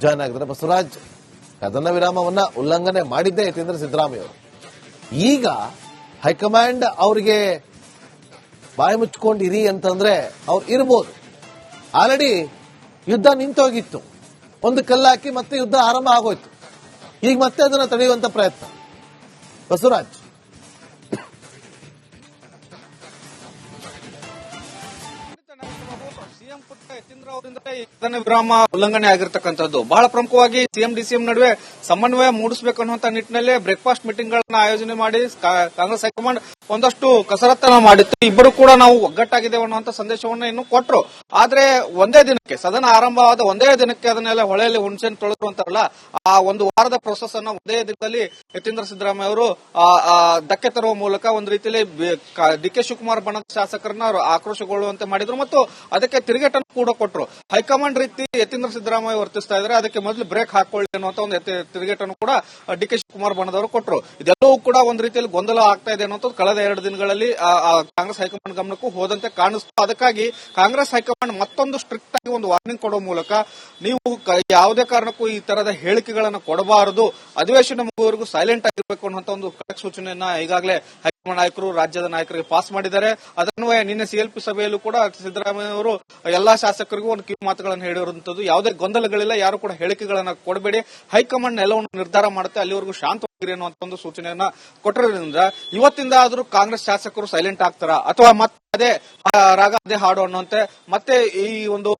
Join ಆಗಿದ್ದಾರೆ ಬಸವರಾಜ್ ಕದನ ವಿರಾಮವನ್ನ ಉಲ್ಲಂಘನೆ ಮಾಡಿದ್ದೇ ಯಾಕೆಂದ್ರೆ ಸಿದ್ದರಾಮಯ್ಯ ಅವರು. ಈಗ ಹೈಕಮಾಂಡ್ ಅವರಿಗೆ ಬಾಯಿ ಮುಚ್ಕೊಂಡಿರಿ ಅಂತಂದ್ರೆ ಅವ್ರು ಇರ್ಬೋದು. ಆಲ್ರೆಡಿ ಯುದ್ಧ ನಿಂತೋಗಿತ್ತು. ಒಂದು ಕಲ್ಲಾಕಿ ಮತ್ತೆ ಯುದ್ಧ ಆರಂಭ ಆಗೋಯ್ತು. ಈಗ ಮತ್ತೆ ಅದನ್ನ ತಡೆಯುವಂತ ಪ್ರಯತ್ನ. ಬಸವರಾಜ್ ಅವರಿಂದ ವಿರಾಮ ಉಲ್ಲಂಘನೆ ಆಗಿರತಕ್ಕಂಥದ್ದು. ಬಹಳ ಪ್ರಮುಖವಾಗಿ ಸಿಎಂ, ಡಿಸಿಎಂ ನಡುವೆ ಸಮನ್ವಯ ಮೂಡಿಸಬೇಕು ಅನ್ನುವಂತ ನಿಟ್ಟಿನಲ್ಲಿ ಬ್ರೇಕ್ಫಾಸ್ಟ್ ಮೀಟಿಂಗ್ ಗಳನ್ನ ಆಯೋಜನೆ ಮಾಡಿ ಕಾಂಗ್ರೆಸ್ ಹೈಕಮಾಂಡ್ ಒಂದಷ್ಟು ಕಸರತ್ತನ್ನು ಮಾಡಿತ್ತು. ಇಬ್ಬರು ಕೂಡ ನಾವು ಒಗ್ಗಟ್ಟಾಗಿದ್ದೇವೆ ಅನ್ನುವಂತ ಸಂದೇಶವನ್ನ ಇನ್ನು ಕೊಟ್ಟರು ಆದ್ರೆ ಒಂದೇ ದಿನಕ್ಕೆ, ಸದನ ಆರಂಭವಾದ ಒಂದೇ ದಿನಕ್ಕೆ ಅದನ್ನೆಲ್ಲ ಹೊಳೆಯಲ್ಲಿ ಹುಣಸೆನ್ ತೊಳೆದ್ರು ಅಂತಾರಲ್ಲ, ಆ ಒಂದು ವಾರದ ಪ್ರೊಸೆಸ್ ಅನ್ನ ಒಂದೇ ದಿನದಲ್ಲಿ ಯತೀಂದ್ರ ಸಿದ್ದರಾಮಯ್ಯ ಅವರು ಧಕ್ಕೆ ತರುವ ಮೂಲಕ ಒಂದು ರೀತಿಯಲ್ಲಿ ಡಿ ಕೆ ಶಿವಕುಮಾರ್ ಬಣದ ಶಾಸಕರನ್ನ ಅವರು ಆಕ್ರೋಶಗೊಳ್ಳುವಂತೆ ಮಾಡಿದ್ರು ಮತ್ತು ಅದಕ್ಕೆ ತಿರುಗೇಟನ್ನು ಕೂಡ ಕೊಟ್ಟರು ಹೈಕಮಾಂಡ್ ರೀತಿ ಯತೀಂದ್ರ ಸಿದ್ದರಾಮಯ್ಯ ವರ್ತಿಸ್ತಾ ಇದ್ರೆ ಅದಕ್ಕೆ ಮೊದಲು ಬ್ರೇಕ್ ಹಾಕೊಳ್ಳಿ ಅನ್ನುವಂತ ಒಂದು ತಿರುಗೇಟನ್ನು ಕೂಡ ಡಿ ಕೆ ಶಿವಕುಮಾರ್ ಬಣದವರು ಕೊಟ್ಟರು ಇದೆಲ್ಲವೂ ಕೂಡ ಒಂದು ರೀತಿಯಲ್ಲಿ ಗೊಂದಲ ಆಗ್ತಾ ಇದೆ ಅನ್ನೋದು ಕಳೆದ ಎರಡು ದಿನಗಳಲ್ಲಿ ಕಾಂಗ್ರೆಸ್ ಹೈಕಮಾಂಡ್ ಗಮನಕ್ಕೂ ಹೋದಂತೆ ಕಾಣಿಸ್ತು. ಅದಕ್ಕಾಗಿ ಕಾಂಗ್ರೆಸ್ ಹೈಕಮಾಂಡ್ ಮತ್ತೊಂದು ಸ್ಟ್ರಿಕ್ಟ್ ಆಗಿ ಒಂದು ವಾರ್ನಿಂಗ್ ಕೊಡುವ ಮೂಲಕ ನೀವು ಯಾವುದೇ ಕಾರಣಕ್ಕೂ ಈ ತರದ ಹೇಳಿಕೆಗಳನ್ನು ಕೊಡಬಾರದು. ಅಧಿವೇಶನ ಮುಗುವವರೆಗೂ ಸೈಲೆಂಟ್ ಆಗಿರಬೇಕು ಅನ್ನುವಂತ ಒಂದು ಖಡಕ್ ಸೂಚನೆಯನ್ನ ಈಗಾಗಲೇ ಹೈಕಮಾಂಡ್ ನಾಯಕರು, ರಾಜ್ಯದ ನಾಯಕರಿಗೆ ಪಾಸ್ ಮಾಡಿದ್ದಾರೆ. ಅದನ್ವಯ ನಿನ್ನೆ ಸಿಎಲ್ಪಿ ಸಭೆಯಲ್ಲೂ ಕೂಡ ಸಿದ್ದರಾಮಯ್ಯ ಅವರು ಎಲ್ಲಾ ಶಾಸಕರಿಗೂ ಒಂದು ಕಿವಿ ಮಾತುಗಳನ್ನು ಹೇಳಿರುವಂತದ್ದು. ಯಾವುದೇ ಗೊಂದಲಗಳಿಲ್ಲ, ಯಾರು ಕೂಡ ಹೇಳಿಕೆಗಳನ್ನ ಕೊಡಬೇಡಿ. ಹೈಕಮಾಂಡ್ ಎಲ್ಲವನ್ನು ನಿರ್ಧಾರ ಮಾಡುತ್ತೆ, ಅಲ್ಲಿವರೆಗೂ ಶಾಂತವಾಗಿರಿ ಅನ್ನುವಂತ ಒಂದು ಸೂಚನೆಯನ್ನ ಕೊಟ್ಟಿರೋದ್ರಿಂದ ಇವತ್ತಿಂದ ಆದ್ರೂ ಕಾಂಗ್ರೆಸ್ ಶಾಸಕರು ಸೈಲೆಂಟ್ ಆಗ್ತಾರ? ಅಥವಾ ಮತ್ತೆ ಅದೇ ರಾಗ ಅದೇ ಹಾಡು ಅನ್ನುವಂತೆ ಮತ್ತೆ ಈ ಒಂದು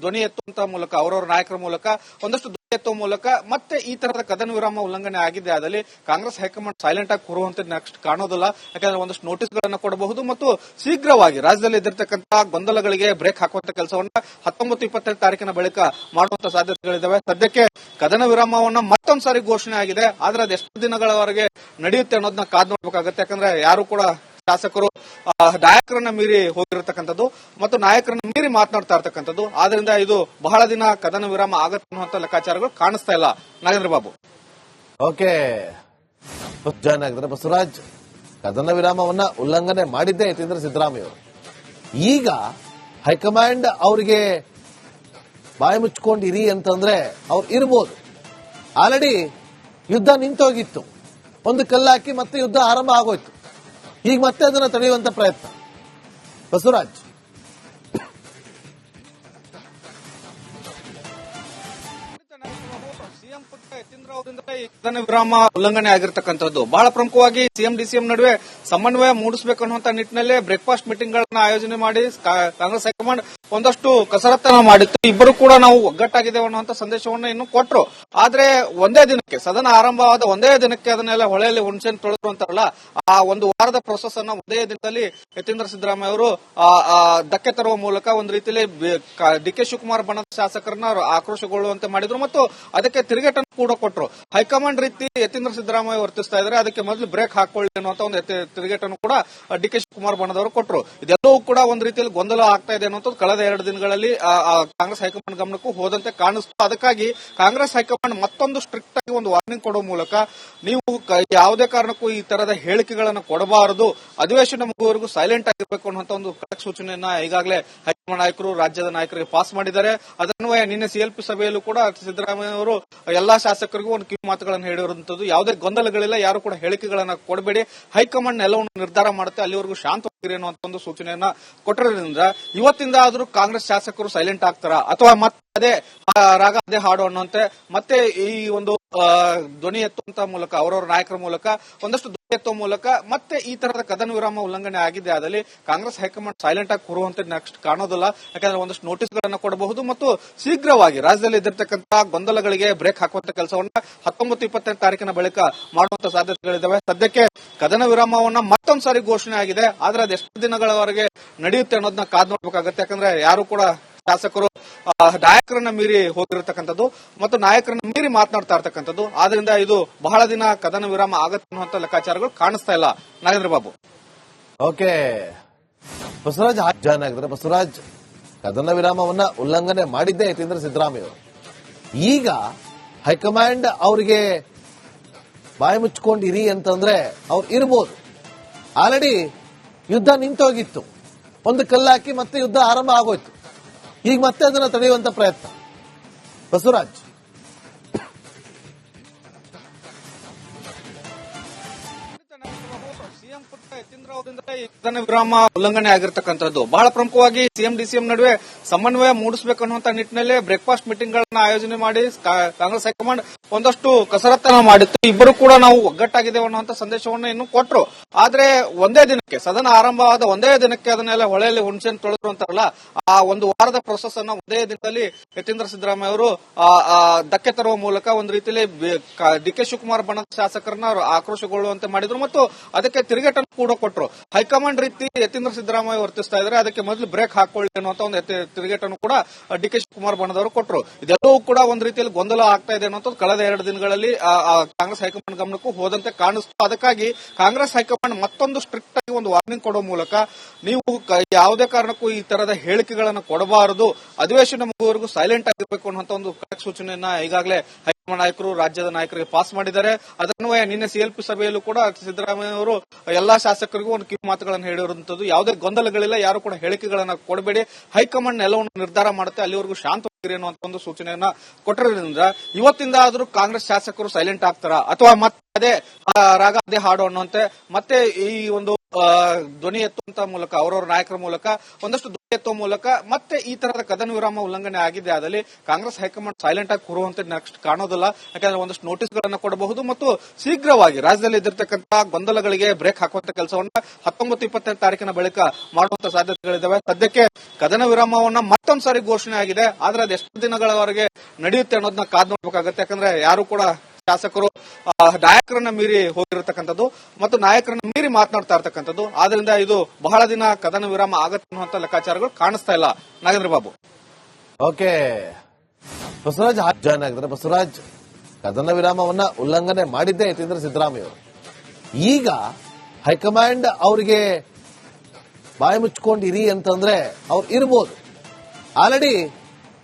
ಧ್ವನಿ ಎತ್ತುವಂತ ಮೂಲಕ, ಅವರವರ ನಾಯಕರ ಮೂಲಕ ಒಂದಷ್ಟು ಮೂಲಕ ಮತ್ತೆ ಈ ತರದ ಕದನ ವಿರಾಮ ಉಲ್ಲಂಘನೆ ಆಗಿದೆ. ಆದಲ್ಲಿ ಕಾಂಗ್ರೆಸ್ ಹೈಕಮಾಂಡ್ ಸೈಲೆಂಟ್ ಆಗಿ ಕೂರುವಂತ ನೆಕ್ಸ್ಟ್ ಕಾಣೋದಿಲ್ಲ. ಯಾಕಂದ್ರೆ ಒಂದಷ್ಟು ನೋಟಿಸ್ ಗಳನ್ನ ಕೊಡಬಹುದು ಮತ್ತು ಶೀಘ್ರವಾಗಿ ರಾಜ್ಯದಲ್ಲಿ ಇದ್ದಿರ್ತಕ್ಕಂತಹ ಗೊಂದಲಗಳಿಗೆ ಬ್ರೇಕ್ ಹಾಕುವಂತ ಕೆಲಸವನ್ನ ಹತ್ತೊಂಬತ್ತು ಇಪ್ಪತ್ತೈದು ತಾರೀಕಿನ ಬಳಿಕ ಮಾಡುವಂತ ಸಾಧ್ಯತೆಗಳಿದ್ದಾವೆ ಸದ್ಯಕ್ಕೆ ಕದನ ವಿರಾಮವನ್ನ ಮತ್ತೊಂದು ಸಾರಿ ಘೋಷಣೆ ಆಗಿದೆ. ಆದ್ರೆ ಅದು ಎಷ್ಟು ದಿನಗಳವರೆಗೆ ನಡೆಯುತ್ತೆ ಅನ್ನೋದನ್ನ ಕಾದ್ ನೋಡ್ಬೇಕಾಗತ್ತೆ. ಯಾಕಂದ್ರೆ ಯಾರು ಕೂಡ ಶಾಸಕರು ನಾಯಕರನ್ನ ಮೀರಿ ಹೋಗಿರತಕ್ಕಂಥದ್ದು ಮತ್ತು ನಾಯಕರನ್ನ ಮೀರಿ ಮಾತನಾಡ್ತಾ ಇರ್ತಕ್ಕಂಥದ್ದು. ಆದ್ರಿಂದ ಇದು ಬಹಳ ದಿನ ಕದನ ವಿರಾಮ ಆಗತ್ತೆ ಅನ್ನುವಂತ ಲೆಕ್ಕಾಚಾರಗಳು ಕಾಣಿಸ್ತಾ ಇಲ್ಲ. ನಾಗೇಂದ್ರ ಬಾಬು. ಓಕೆ. ಜಾಯ್ನ್ ಆಗಿದ್ರೆ ಬಸವರಾಜ್ ಕದನ ವಿರಾಮವನ್ನ ಉಲ್ಲಂಘನೆ ಮಾಡಿದ್ದೇ ಯತೀಂದ್ರ ಸಿದ್ದರಾಮಯ್ಯ ಅವರು. ಈಗ ಹೈಕಮಾಂಡ್ ಅವರಿಗೆ ಬಾಯಿ ಮುಚ್ಕೊಂಡಿರಿ ಅಂತಂದ್ರೆ ಅವ್ರು ಇರ್ಬೋದು. ಆಲ್ರೆಡಿ ಯುದ್ಧ ನಿಂತೋಗಿತ್ತು. ಒಂದು ಕಲ್ಲಾಕಿ ಮತ್ತೆ ಯುದ್ಧ ಆರಂಭ ಆಗೋಯ್ತು. ಈಗ ಮತ್ತೆ ಅದನ್ನ ತಡೆಯುವಂತ ಪ್ರಯತ್ನ. ಬಸವರಾಜ್. ಅವರಿಂದ ವಿರಾಮ ಉಲ್ಲಂಘನೆ ಆಗಿರತಕ್ಕಂಥದ್ದು. ಬಹಳ ಪ್ರಮುಖವಾಗಿ ಸಿಎಂ, ಡಿಸಿಎಂ ನಡುವೆ ಸಮನ್ವಯ ಮೂಡಿಸಬೇಕು ಅನ್ನುವಂತ ನಿಟ್ಟಿನಲ್ಲಿ ಬ್ರೇಕ್ಫಾಸ್ಟ್ ಮೀಟಿಂಗ್ ಗಳನ್ನ ಆಯೋಜನೆ ಮಾಡಿ ಕಾಂಗ್ರೆಸ್ ಹೈಕಮಾಂಡ್ ಒಂದಷ್ಟು ಕಸರತ್ತನ್ನ ಮಾಡಿತ್ತು. ಇಬ್ಬರು ಕೂಡ ನಾವು ಒಗ್ಗಟ್ಟಾಗಿದ್ದೇವೆ ಅನ್ನುವಂತ ಸಂದೇಶವನ್ನ ಇನ್ನು ಕೊಟ್ಟರು ಆದ್ರೆ ಒಂದೇ ದಿನಕ್ಕೆ, ಸದನ ಆರಂಭವಾದ ಒಂದೇ ದಿನಕ್ಕೆ ಅದನ್ನೆಲ್ಲ ಹೊಳೆಯಲ್ಲಿ ಹುಣಸೆನ್ ತೊಳೆದ್ರು ಅಂತಾರಲ್ಲ ಆ ಒಂದು ವಾರದ ಪ್ರೊಸೆಸ್ ಅನ್ನ ಒಂದೇ ದಿನದಲ್ಲಿ ಯತೀಂದ್ರ ಸಿದ್ದರಾಮಯ್ಯ ಅವರು ಧಕ್ಕೆ ತರುವ ಮೂಲಕ ಒಂದು ರೀತಿಯಲ್ಲಿ ಡಿ ಕೆ ಶಿವಕುಮಾರ್ ಬಣ್ಣದ ಶಾಸಕರನ್ನ ಆಕ್ರೋಶಗೊಳ್ಳುವಂತೆ ಮಾಡಿದ್ರು. ಮತ್ತು ಅದಕ್ಕೆ ತಿರುಗೇಟನ್ನು ಕೂಡ ಕೊಟ್ಟರು ಹೈಕಮಾಂಡ್ ರೀತಿ ಯತೀಂದ್ರ ಸಿದ್ದರಾಮಯ್ಯ ವರ್ತಿಸ್ತಾ ಇದ್ದಾರೆ. ಅದಕ್ಕೆ ಮೊದಲು ಬ್ರೇಕ್ ಹಾಕೊಳ್ಳಿ ಅನ್ನುವಂತ ಒಂದು ತಿರುಗೇಟನ್ನು ಕೂಡ ಡಿ ಕೆ ಶಿವಕುಮಾರ್ ಬಣದವರು ಕೊಟ್ಟರು ಇದೆಲ್ಲವೂ ಕೂಡ ಒಂದು ರೀತಿಯಲ್ಲಿ ಗೊಂದಲ ಆಗ್ತಾ ಇದೆ ಅನ್ನೋದು ಕಳೆದ ಎರಡು ದಿನಗಳಲ್ಲಿ ಕಾಂಗ್ರೆಸ್ ಹೈಕಮಾಂಡ್ ಗಮನಕ್ಕೂ ಹೋದಂತೆ ಕಾಣಿಸ್ತು. ಅದಕ್ಕಾಗಿ ಕಾಂಗ್ರೆಸ್ ಹೈಕಮಾಂಡ್ ಮತ್ತೊಂದು ಸ್ಟ್ರಿಕ್ಟ್ ಆಗಿ ಒಂದು ವಾರ್ನಿಂಗ್ ಕೊಡುವ ಮೂಲಕ ನೀವು ಯಾವುದೇ ಕಾರಣಕ್ಕೂ ಈ ತರದ ಹೇಳಿಕೆಗಳನ್ನು ಕೊಡಬಾರದು. ಅಧಿವೇಶನ ಮುಗುವವರೆಗೂ ಸೈಲೆಂಟ್ ಆಗಿರಬೇಕು ಅನ್ನುವಂತ ಒಂದು ಖಡಕ್ ಸೂಚನೆಯನ್ನ ಈಗಾಗಲೇ ಹೈಕಮಾಂಡ್ ನಾಯಕರು, ರಾಜ್ಯದ ನಾಯಕರಿಗೆ ಪಾಸ್ ಮಾಡಿದ್ದಾರೆ. ಅದನ್ವಯ ನಿನ್ನೆ ಸಿಎಲ್ಪಿ ಸಭೆಯಲ್ಲೂ ಕೂಡ ಸಿದ್ದರಾಮಯ್ಯ ಅವರು ಎಲ್ಲಾ ಶಾಸಕರಿಗೂ ಒಂದು ಕಿವಿ ಮಾತುಗಳನ್ನು ಹೇಳಿರುವಂತದ್ದು ಯಾವುದೇ ಗೊಂದಲಗಳಿಲ್ಲ, ಯಾರು ಕೂಡ ಹೇಳಿಕೆಗಳನ್ನ ಕೊಡಬೇಡಿ. ಹೈಕಮಾಂಡ್ ಎಲ್ಲವನ್ನು ನಿರ್ಧಾರ ಮಾಡುತ್ತೆ, ಅಲ್ಲಿವರೆಗೂ ಶಾಂತವಾಗಿರಿ ಅನ್ನುವಂತ ಒಂದು ಸೂಚನೆಯನ್ನ ಕೊಟ್ಟಿರೋದ್ರಿಂದ ಇವತ್ತಿಂದ ಆದರೂ ಕಾಂಗ್ರೆಸ್ ಶಾಸಕರು ಸೈಲೆಂಟ್ ಆಗ್ತಾರ? ಅಥವಾ ಮತ್ತೆ ಅದೇ ರಾಗ ಅದೇ ಹಾಡು ಅನ್ನುವಂತೆ ಮತ್ತೆ ಈ ಒಂದು ಧ್ವನಿ ಎತ್ತುವಂತ ಮೂಲಕ, ಅವರವರ ನಾಯಕರ ಮೂಲಕ ಒಂದಷ್ಟು ಮೂಲಕ ಮತ್ತೆ ಈ ತರದ ಕದನ ವಿರಾಮ ಉಲ್ಲಂಘನೆ ಆಗಿದೆ. ಆದಲ್ಲಿ ಕಾಂಗ್ರೆಸ್ ಹೈಕಮಾಂಡ್ ಸೈಲೆಂಟ್ ಆಗಿ ಕೂರುವಂತೆ ನೆಕ್ಸ್ಟ್ ಕಾಣೋದಿಲ್ಲ. ಯಾಕಂದ್ರೆ ಒಂದಷ್ಟು ನೋಟಿಸ್ ಗಳನ್ನ ಕೊಡಬಹುದು ಮತ್ತು ಶೀಘ್ರವಾಗಿ ರಾಜ್ಯದಲ್ಲಿ ಇದ್ದಿರತಕ್ಕಂತಹ ಗೊಂದಲಗಳಿಗೆ ಬ್ರೇಕ್ ಹಾಕುವಂತ ಕೆಲಸವನ್ನ ಹತ್ತೊಂಬತ್ತು ಇಪ್ಪತ್ತೆಂಟು ತಾರೀಕಿನ ಬಳಿಕ ಮಾಡುವಂತ ಸಾಧ್ಯತೆಗಳಿದ್ದಾವೆ ಸದ್ಯಕ್ಕೆ ಕದನ ವಿರಾಮವನ್ನ ಮತ್ತೊಂದು ಸಾರಿ ಘೋಷಣೆ ಆಗಿದೆ. ಆದ್ರೆ ಎಷ್ಟು ದಿನಗಳವರೆಗೆ ನಡೆಯುತ್ತೆ ಅನ್ನೋದನ್ನ ಕಾದ್ ನೋಡ್ಬೇಕಾಗತ್ತೆ. ಯಾಕಂದ್ರೆ ಯಾರು ಕೂಡ ಶಾಸಕರು ನಾಯಕರನ್ನ ಮೀರಿ ಹೋಗಿರತಕ್ಕಂಥದ್ದು ಮತ್ತು ನಾಯಕರನ್ನ ಮೀರಿ ಮಾತನಾಡ್ತಾ ಇರ್ತಕ್ಕಂಥದ್ದು. ಆದ್ರಿಂದ ಇದು ಬಹಳ ದಿನ ಕದನ ವಿರಾಮ ಆಗತ್ತೆ ಅನ್ನುವಂತ ಲೆಕ್ಕಾಚಾರಗಳು ಕಾಣಿಸ್ತಾ ಇಲ್ಲ. ನಾಗೇಂದ್ರ ಬಾಬು. ಓಕೆ. ಬಸವರಾಜ್ ಜಾಯ್ನ್ ಆಗಿದ್ರೆ ಬಸವರಾಜ್ ಕದನ ವಿರಾಮವನ್ನ ಉಲ್ಲಂಘನೆ ಮಾಡಿದ್ದೇ ಯತೀಂದ್ರ ಸಿದ್ದರಾಮಯ್ಯ ಈಗ ಹೈಕಮಾಂಡ್ ಅವರಿಗೆ ಬಾಯಿ ಮುಚ್ಕೊಂಡಿರಿ ಅಂತಂದ್ರೆ ಅವ್ರು ಇರ್ಬೋದು. ಆಲ್ರೆಡಿ ಯುದ್ಧ ನಿಂತೋಗಿತ್ತು. ಒಂದು ಕಲ್ಲಾಕಿ ಮತ್ತೆ ಯುದ್ಧ ಆರಂಭ ಆಗೋಯ್ತು. ಈಗ ಮತ್ತೆ ಅದನ್ನ ತಡೆಯುವಂತ ಪ್ರಯತ್ನ. ಬಸವರಾಜ್. ರಾವ್ದಿಂದ ವಿರಾಮ ಉಲ್ಲಂಘನೆ ಆಗಿರತಕ್ಕಂಥದ್ದು. ಬಹಳ ಪ್ರಮುಖವಾಗಿ ಸಿಎಂ, ಡಿಸಿಎಂ ನಡುವೆ ಸಮನ್ವಯ ಮೂಡಿಸಬೇಕನ್ನುವಂತ ನಿಟ್ಟಿನಲ್ಲಿ ಬ್ರೇಕ್ಫಾಸ್ಟ್ ಮೀಟಿಂಗ್ ಗಳನ್ನ ಆಯೋಜನೆ ಮಾಡಿ ಕಾಂಗ್ರೆಸ್ ಹೈಕಮಾಂಡ್ ಒಂದಷ್ಟು ಕಸರತ್ತನ್ನ ಮಾಡಿತ್ತು. ಇಬ್ಬರು ಕೂಡ ನಾವು ಒಗ್ಗಟ್ಟಾಗಿದ್ದೇವೆ ಅನ್ನುವಂತ ಸಂದೇಶವನ್ನು ಇನ್ನು ಕೊಟ್ಟರು ಆದ್ರೆ ಒಂದೇ ದಿನಕ್ಕೆ, ಸದನ ಆರಂಭವಾದ ಒಂದೇ ದಿನಕ್ಕೆ ಅದನ್ನೆಲ್ಲ ಹೊಳೆಯಲ್ಲಿ ಹುಣಸೆನ್ ತೊಳೆದ್ರು ಅಂತಾರಲ್ಲ, ಆ ಒಂದು ವಾರದ ಪ್ರೊಸೆಸ್ ಅನ್ನ ಒಂದೇ ದಿನದಲ್ಲಿ ಯತೀಂದ್ರ ಸಿದ್ದರಾಮಯ್ಯ ಅವರು ಧಕ್ಕೆ ತರುವ ಮೂಲಕ ಒಂದು ರೀತಿಯಲ್ಲಿ ಡಿ ಕೆ ಶಿವಕುಮಾರ್ ಬಣದ ಶಾಸಕರನ್ನ ಆಕ್ರೋಶಗೊಳ್ಳುವಂತೆ ಮಾಡಿದ್ರು. ಮತ್ತು ಅದಕ್ಕೆ ತಿರುಗೇಟನ್ನು ಕೂಡ ಕೊಟ್ಟರು ಹೈಕಮಾಂಡ್ ರೀತಿ ಯತೀಂದ್ರ ಸಿದ್ದರಾಮಯ್ಯ ವರ್ತಿಸ್ತಾ ಇದ್ದಾರೆ. ಅದಕ್ಕೆ ಮೊದಲು ಬ್ರೇಕ್ ಹಾಕೊಳ್ಳಿ ಅನ್ನುವಂತ ಒಂದು ತಿರುಗೇಟನ್ನು ಕೂಡ ಡಿ ಕೆ ಶಿವಕುಮಾರ್ ಬಣ್ಣದವರು ಕೊಟ್ಟರು ಇದೆಲ್ಲವೂ ಕೂಡ ಒಂದು ರೀತಿಯಲ್ಲಿ ಗೊಂದಲ ಆಗ್ತಾ ಇದೆ ಅನ್ನೋದು ಕಳೆದ ಎರಡು ದಿನಗಳಲ್ಲಿ ಕಾಂಗ್ರೆಸ್ ಹೈಕಮಾಂಡ್ ಗಮನಕ್ಕೂ ಹೋದಂತೆ ಕಾಣಿಸ್ತು. ಅದಕ್ಕಾಗಿ ಕಾಂಗ್ರೆಸ್ ಹೈಕಮಾಂಡ್ ಮತ್ತೊಂದು ಸ್ಟ್ರಿಕ್ಟ್ ಆಗಿ ಒಂದು ವಾರ್ನಿಂಗ್ ಕೊಡೋ ಮೂಲಕ ನೀವು ಯಾವುದೇ ಕಾರಣಕ್ಕೂ ಈ ತರದ ಹೇಳಿಕೆಗಳನ್ನು ಕೊಡಬಾರದು. ಅಧಿವೇಶನ ಮುಗುವವರೆಗೂ ಸೈಲೆಂಟ್ ಆಗಿರಬೇಕು ಅನ್ನುವಂತ ಒಂದು ಸೂಚನೆಯನ್ನ ಈಗಾಗಲೇ ನಾಯಕರು, ರಾಜ್ಯದ ನಾಯಕರಿಗೆ ಪಾಸ್ ಮಾಡಿದ್ದಾರೆ. ಅದನ್ವಯ ನಿನ್ನೆ ಸಿಎಲ್ಪಿ ಸಭೆಯಲ್ಲೂ ಕೂಡ ಸಿದ್ದರಾಮಯ್ಯ ಅವರು, ಎಲ್ಲಾ ಶಾಸಕರಿಗೂ ಒಂದು ಕಿವಿ ಮಾತುಗಳನ್ನು ಹೇಳಿರುವಂತದ್ದು. ಯಾವುದೇ ಗೊಂದಲಗಳಿಲ್ಲ, ಯಾರು ಕೂಡ ಹೇಳಿಕೆಗಳನ್ನ ಕೊಡಬೇಡಿ. ಹೈಕಮಾಂಡ್ ಎಲ್ಲವನ್ನು ನಿರ್ಧಾರ ಮಾಡುತ್ತೆ, ಅಲ್ಲಿವರೆಗೂ ಶಾಂತವಾಗಿರಿ ಅನ್ನುವಂತ ಒಂದು ಸೂಚನೆಯನ್ನ ಕೊಟ್ಟಿರೋದ್ರಿಂದ ಇವತ್ತಿಂದ ಆದ್ರೂ ಕಾಂಗ್ರೆಸ್ ಶಾಸಕರು ಸೈಲೆಂಟ್ ಆಗ್ತಾರ? ಅಥವಾ ಮತ್ತೆ ರಾಗ ಅದೇ ಹಾಡು ಅನ್ನುವಂತೆ ಮತ್ತೆ ಈ ಒಂದು ಧ್ವನಿ ಎತ್ತುವಂತ ಮೂಲಕ, ಅವರವರ ನಾಯಕರ ಮೂಲಕ, ಒಂದಷ್ಟು ಧ್ವನಿ ಎತ್ತುವ ಮೂಲಕ ಮತ್ತೆ ಈ ತರದ ಕದನ ವಿರಾಮ ಉಲ್ಲಂಘನೆ ಆಗಿದೆ. ಆದಲ್ಲಿ ಕಾಂಗ್ರೆಸ್ ಹೈಕಮಾಂಡ್ ಸೈಲೆಂಟ್ ಆಗಿ ಕೂರುವಂತ ನೆಕ್ಸ್ಟ್ ಕಾಣೋದಿಲ್ಲ. ಯಾಕಂದ್ರೆ ಒಂದಷ್ಟು ನೋಟಿಸ್ ಗಳನ್ನ ಕೊಡಬಹುದು ಮತ್ತು ಶೀಘ್ರವಾಗಿ ರಾಜ್ಯದಲ್ಲಿ ಇದ್ದಿರತಕ್ಕಂತಹ ಗೊಂದಲಗಳಿಗೆ ಬ್ರೇಕ್ ಹಾಕುವಂತ ಕೆಲಸವನ್ನ ಹತ್ತೊಂಬತ್ತು ಇಪ್ಪತ್ತೈದು ತಾರೀಕಿನ ಬಳಿಕ ಮಾಡುವಂತ ಸಾಧ್ಯತೆಗಳಿದ್ದಾವೆ ಸದ್ಯಕ್ಕೆ ಕದನ ವಿರಾಮವನ್ನ ಮತ್ತೊಂದು ಸಾರಿ ಘೋಷಣೆ ಆಗಿದೆ. ಆದ್ರೆ ಎಷ್ಟು ದಿನಗಳವರೆಗೆ ನಡೆಯುತ್ತೆ ಅನ್ನೋದನ್ನ ಕಾದ್ ನೋಡ್ಬೇಕಾಗತ್ತೆ. ಯಾಕಂದ್ರೆ ಯಾರು ಕೂಡ ಶಾಸಕರು ನಾಯಕರನ್ನ ಮೀರಿ ಹೋಗಿರತಕ್ಕಂಥದ್ದು ಮತ್ತು ನಾಯಕರನ್ನ ಮೀರಿ ಮಾತನಾಡ್ತಾ ಇರ್ತಕ್ಕಂಥದ್ದು. ಆದ್ರಿಂದ ಇದು ಬಹಳ ದಿನ ಕದನ ವಿರಾಮ ಆಗತ್ತೆ ಅನ್ನುವಂತ ಲೆಕ್ಕಾಚಾರಗಳು ಕಾಣಿಸ್ತಾ ಇಲ್ಲ. ನಾಗೇಂದ್ರ ಬಾಬು. ಓಕೆ. ಬಸವರಾಜ್ ಜಾಯ್ನ್ ಆಗಿದ್ರೆ ಬಸವರಾಜ್ ಕದನ ವಿರಾಮವನ್ನ ಉಲ್ಲಂಘನೆ ಮಾಡಿದ್ದೇ ಯತೀಂದ್ರ ಸಿದ್ದರಾಮಯ್ಯ ಅವರು. ಈಗ ಹೈಕಮಾಂಡ್ ಅವರಿಗೆ ಬಾಯಿ ಮುಚ್ಕೊಂಡಿರಿ ಅಂತಂದ್ರೆ ಅವ್ರು ಇರ್ಬೋದು. ಆಲ್ರೆಡಿ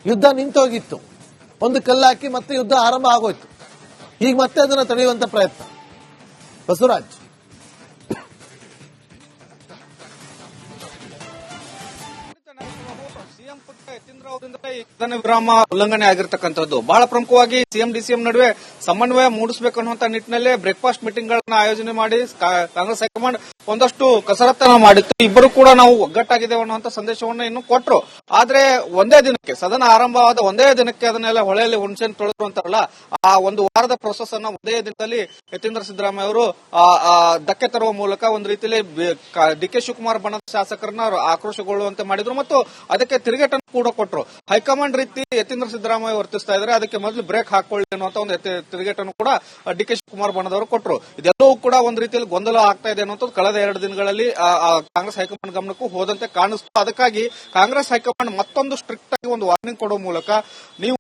ಯುದ್ಧ ನಿಂತೋಗಿತ್ತು. ಒಂದು ಕಲ್ಲಾಕಿ ಮತ್ತೆ ಯುದ್ಧ ಆರಂಭ ಆಗೋಯ್ತು. ಈಗ ಮತ್ತೆ ಅದನ್ನ ತಡೆಯುವಂತ ಪ್ರಯತ್ನ. ಬಸವರಾಜ್ ವಿರಾಮ ಉಲ್ಲಂಘನೆ ಆಗಿರತಕ್ಕಂಥದ್ದು. ಬಹಳ ಪ್ರಮುಖವಾಗಿ ಸಿಎಂ ಡಿಸಿಎಂ ನಡುವೆ ಸಮನ್ವಯ ಮೂಡಿಸಬೇಕು ಅನ್ನುವಂತ ನಿಟ್ಟಿನಲ್ಲಿ ಬ್ರೇಕ್ಫಾಸ್ಟ್ ಮೀಟಿಂಗ್ ಗಳನ್ನ ಆಯೋಜನೆ ಮಾಡಿ ಕಾಂಗ್ರೆಸ್ ಹೈಕಮಾಂಡ್ ಒಂದಷ್ಟು ಕಸರತ್ತನ್ನ ಮಾಡಿತ್ತು. ಇಬ್ಬರು ಕೂಡ ನಾವು ಒಗ್ಗಟ್ಟಾಗಿದ್ದೇವೆ ಅನ್ನುವಂತ ಸಂದೇಶವನ್ನು ಇನ್ನು ಕೊಟ್ಟರು ಆದ್ರೆ ಒಂದೇ ದಿನಕ್ಕೆ, ಸದನ ಆರಂಭವಾದ ಒಂದೇ ದಿನಕ್ಕೆ ಅದನ್ನೆಲ್ಲ ಹೊಳೆಯಲ್ಲಿ ಹುಣಸೆನ್ ತೊಳೆದ್ರು ಅಂತಾರಲ್ಲ ಆ ಒಂದು ವಾರದ ಪ್ರೊಸೆಸ್ ಅನ್ನ ಒಂದೇ ದಿನದಲ್ಲಿ ಯತೀಂದ್ರ ಸಿದ್ದರಾಮಯ್ಯ ಅವರು ಧಕ್ಕೆ ತರುವ ಮೂಲಕ ಒಂದು ರೀತಿಯಲ್ಲಿ ಡಿ ಕೆ ಶಿವಕುಮಾರ್ ಬಣದ ಶಾಸಕರನ್ನ ಆಕ್ರೋಶಗೊಳ್ಳುವಂತೆ ಮಾಡಿದ್ರು. ಮತ್ತು ಅದಕ್ಕೆ ತಿರುಗೇಟನ್ನು ಕೂಡ ಕೊಟ್ಟರು ಹೈಕಮಾಂಡ್ ರೀತಿ ಯತೀಂದ್ರ ಸಿದ್ದರಾಮಯ್ಯ ವರ್ತಿಸ್ತಾ ಇದ್ದಾರೆ. ಅದಕ್ಕೆ ಮೊದಲು ಬ್ರೇಕ್ ಹಾಕೊಳ್ಳಿ ಅನ್ನುವಂತ ಒಂದು ತಿರುಗೇಟನ್ನು ಕೂಡ ಡಿ ಕೆ ಶಿವಕುಮಾರ್ ಬಣದವರು ಕೊಟ್ಟರು ಇದೆಲ್ಲವೂ ಕೂಡ ಒಂದು ರೀತಿಯಲ್ಲಿ ಗೊಂದಲ ಆಗ್ತಾ ಇದೆ ಅನ್ನೋದು ಕಳೆದ ಎರಡು ದಿನಗಳಲ್ಲಿ ಕಾಂಗ್ರೆಸ್ ಹೈಕಮಾಂಡ್ ಗಮನಕ್ಕೂ ಹೋದಂತೆ ಕಾಣಿಸ್ತು. ಅದಕ್ಕಾಗಿ ಕಾಂಗ್ರೆಸ್ ಹೈಕಮಾಂಡ್ ಮತ್ತೊಂದು ಸ್ಟ್ರಿಕ್ಟ್ ಆಗಿ ಒಂದು ವಾರ್ನಿಂಗ್ ಕೊಡುವ ಮೂಲಕ ನೀವು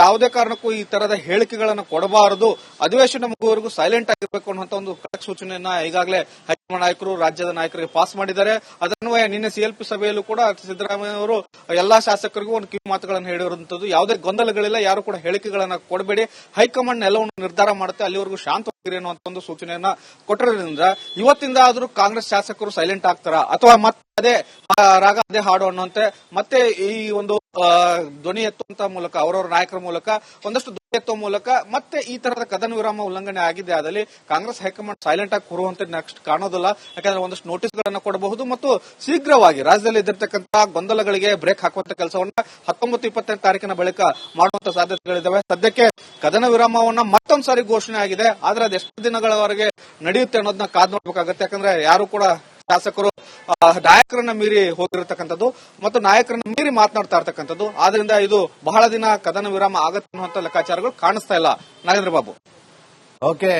ಯಾವುದೇ ಕಾರಣಕ್ಕೂ ಈ ತರದ ಹೇಳಿಕೆಗಳನ್ನು ಕೊಡಬಾರದು. ಅಧಿವೇಶನ ಮುಗುವವರೆಗೂ ಸೈಲೆಂಟ್ ಆಗಿರಬೇಕು ಅನ್ನುವಂತ ಒಂದು ಖಡಕ್ ಸೂಚನೆಯನ್ನ ಈಗಾಗಲೇ ಹೈಕಮಾಂಡ್ ನಾಯಕರು, ರಾಜ್ಯದ ನಾಯಕರಿಗೆ ಪಾಸ್ ಮಾಡಿದ್ದಾರೆ. ಅದನ್ವಯ ನಿನ್ನೆ ಸಿಎಲ್ಪಿ ಸಭೆಯಲ್ಲೂ ಕೂಡ ಸಿದ್ದರಾಮಯ್ಯ ಅವರು ಎಲ್ಲಾ ಶಾಸಕರಿಗೂ ಒಂದು ಕಿವಿ ಮಾತುಗಳನ್ನು ಹೇಳಿರುವಂತದ್ದು ಯಾವುದೇ ಗೊಂದಲಗಳಿಲ್ಲ, ಯಾರು ಕೂಡ ಹೇಳಿಕೆಗಳನ್ನ ಕೊಡಬೇಡಿ. ಹೈಕಮಾಂಡ್ ಎಲ್ಲವನ್ನು ನಿರ್ಧಾರ ಮಾಡುತ್ತೆ, ಅಲ್ಲಿವರೆಗೂ ಶಾಂತವಾಗಿರಿ ಅನ್ನುವಂತ ಒಂದು ಸೂಚನೆಯನ್ನ ಕೊಟ್ಟಿರೋದ್ರಿಂದ ಇವತ್ತಿಂದ ಆದರೂ ಕಾಂಗ್ರೆಸ್ ಶಾಸಕರು ಸೈಲೆಂಟ್ ಆಗ್ತಾರ? ಅಥವಾ ಮತ್ತೆ ಅದೇ ರಾಗ ಅದೇ ಹಾಡು ಅನ್ನುವಂತೆ ಮತ್ತೆ ಈ ಒಂದು ಧ್ವನಿ ಎತ್ತುವಂತ ಮೂಲಕ, ಅವರವರ ನಾಯಕರ ಮೂಲಕ ಒಂದಷ್ಟು ಮೂಲಕ ಮತ್ತೆ ಈ ತರದ ಕದನ ವಿರಾಮ ಉಲ್ಲಂಘನೆ ಆಗಿದೆ. ಆದಲ್ಲಿ ಕಾಂಗ್ರೆಸ್ ಹೈಕಮಾಂಡ್ ಸೈಲೆಂಟ್ ಆಗಿ ಕೂರುವಂತೆ ನೆಕ್ಸ್ಟ್ ಕಾಣೋದಿಲ್ಲ. ಯಾಕಂದ್ರೆ ಒಂದಷ್ಟು ನೋಟಿಸ್ ಗಳನ್ನ ಕೊಡಬಹುದು ಮತ್ತು ಶೀಘ್ರವಾಗಿ ರಾಜ್ಯದಲ್ಲಿ ಇದ್ದಿರತಕ್ಕಂತಹ ಗೊಂದಲಗಳಿಗೆ ಬ್ರೇಕ್ ಹಾಕುವಂತ ಕೆಲಸವನ್ನ ಹತ್ತೊಂಬತ್ತು ಇಪ್ಪತ್ತೆಂಟು ತಾರೀಕಿನ ಬಳಿಕ ಮಾಡುವಂತ ಸಾಧ್ಯತೆಗಳಿದ್ದಾವೆ ಸದ್ಯಕ್ಕೆ ಕದನ ವಿರಾಮವನ್ನ ಮತ್ತೊಂದು ಸಾರಿ ಘೋಷಣೆ ಆಗಿದೆ. ಆದ್ರೆ ಎಷ್ಟು ದಿನಗಳವರೆಗೆ ನಡೆಯುತ್ತೆ ಅನ್ನೋದನ್ನ ಕಾದ್ ನೋಡ್ಬೇಕಾಗತ್ತೆ. ಯಾಕಂದ್ರೆ ಯಾರು ಕೂಡ ಶಾಸಕರು ನಾಯಕರನ್ನ ಮೀರಿ ಹೋಗಿರತಕ್ಕಂಥದ್ದು ಮತ್ತು ನಾಯಕರನ್ನ ಮೀರಿ ಮಾತನಾಡ್ತಾ ಇರ್ತಕ್ಕಂಥದ್ದು. ಆದ್ರಿಂದ ಇದು ಬಹಳ ದಿನ ಕದನ ವಿರಾಮ ಆಗತ್ತೆ ಅನ್ನುವಂತ ಲೆಕ್ಕಾಚಾರಗಳು ಕಾಣಿಸ್ತಾ ಇಲ್ಲ. ನಾಗೇಂದ್ರ ಬಾಬು. ಓಕೆ.